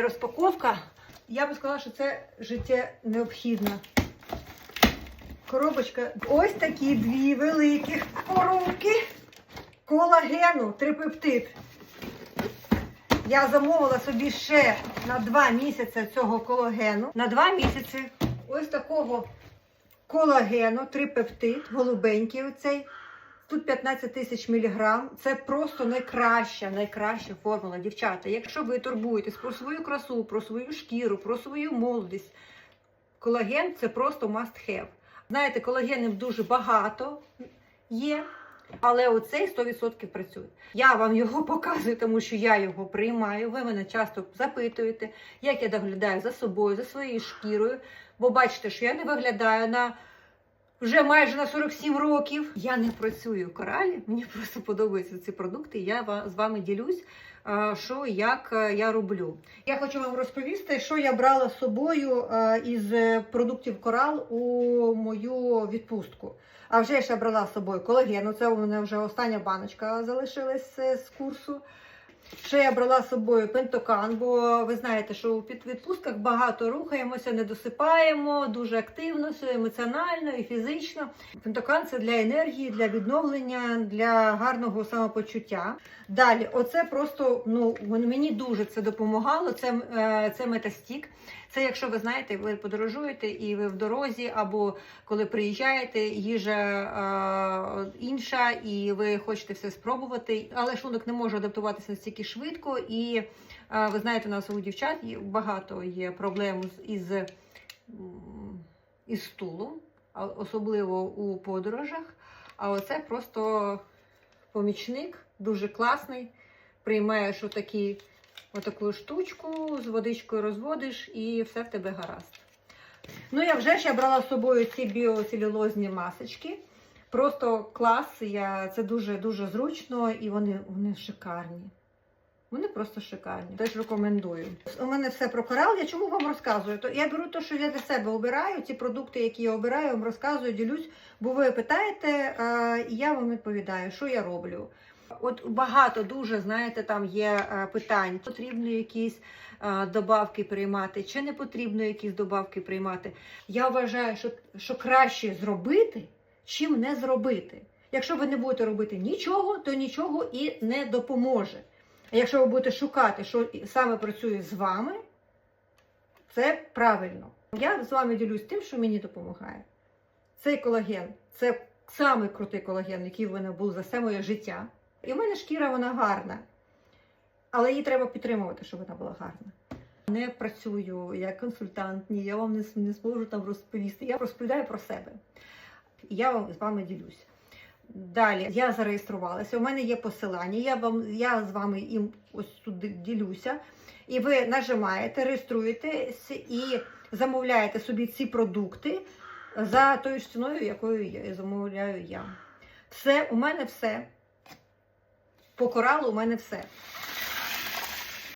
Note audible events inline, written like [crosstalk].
Розпаковка, я би сказала, що це життя необхідно. Коробочка. Ось такі дві великі коробки колагену, трипептид. Я замовила собі ще на два місяці цього колагену. На два місяці ось такого колагену, трипептид, голубенький оцей. Тут 15 тисяч міліграм. Це просто найкраща, найкраща формула, дівчата. Якщо ви турбуєтесь про свою красу, про свою шкіру, про свою молодість, колаген це просто must have. Знаєте, колагенів дуже багато є, але оцей 100% працює. Я вам його [laughs] показую, тому що я його приймаю. Ви мене часто запитуєте, як я доглядаю за собою, за своєю шкірою. Бо бачите, що я не виглядаю на вже майже на 47 років. Я не працюю в коралі, мені просто подобаються ці продукти. Я з вами ділюсь, що як е, я роблю. Я хочу вам розповісти, що я брала з собою е, із продуктів корал у мою відпустку. А вже я брала з собою колагену. Це у мене вже остання баночка залишилась е, з курсу. Ще я брала з собою пентокан, бо ви знаєте, що у відпустках багато рухаємося, не досипаємо, дуже активно, все емоціонально і фізично. Пентокан це для енергії, для відновлення, для гарного самопочуття. Далі, оце просто ну мені дуже це допомагало. Це, е, це метастік. Це якщо ви знаєте, ви подорожуєте і ви в дорозі, або коли приїжджаєте, їжа е, інша, і ви хочете все спробувати, але шлунок не може адаптуватися настільки швидко. І е, ви знаєте, у нас у дівчат багато є проблем із, із стулом, особливо у подорожах. А оце просто помічник, дуже класний. Приймаєш отакі, отаку штучку, з водичкою розводиш і все в тебе гаразд. Ну, я вже ж я брала з собою ці біоцелюлозні масочки. Просто клас, я, це дуже дуже зручно і вони, вони шикарні. Вони просто шикарні. Теж рекомендую. У мене все про корал. Я чому вам розказую? То я беру те, що я для себе обираю. Ці продукти, які я обираю, вам розказую, ділюсь, бо ви питаєте, і я вам відповідаю, що я роблю. От багато дуже, знаєте, там є питань. Потрібно якісь добавки приймати, чи не потрібно якісь добавки приймати. Я вважаю, що, що краще зробити, чим не зробити. Якщо ви не будете робити нічого, то нічого і не допоможе. Якщо ви будете шукати, що саме працює з вами, це правильно. Я з вами ділюсь тим, що мені допомагає. Цей колаген це самий крутий колаген, який в мене був за все моє життя. І в мене шкіра вона гарна, але її треба підтримувати, щоб вона була гарна. Не працюю як консультант, ні, я вам не, не зможу там розповісти. Я розповідаю про себе. Я з вами ділюсь. Далі я зареєструвалася. У мене є посилання. Я вам я з вами їм ось тут ділюся. І ви нажимаєте, реєструєтесь і замовляєте собі ці продукти за тою ж ціною, якою я замовляю я. Все, у мене все. По коралу у мене все.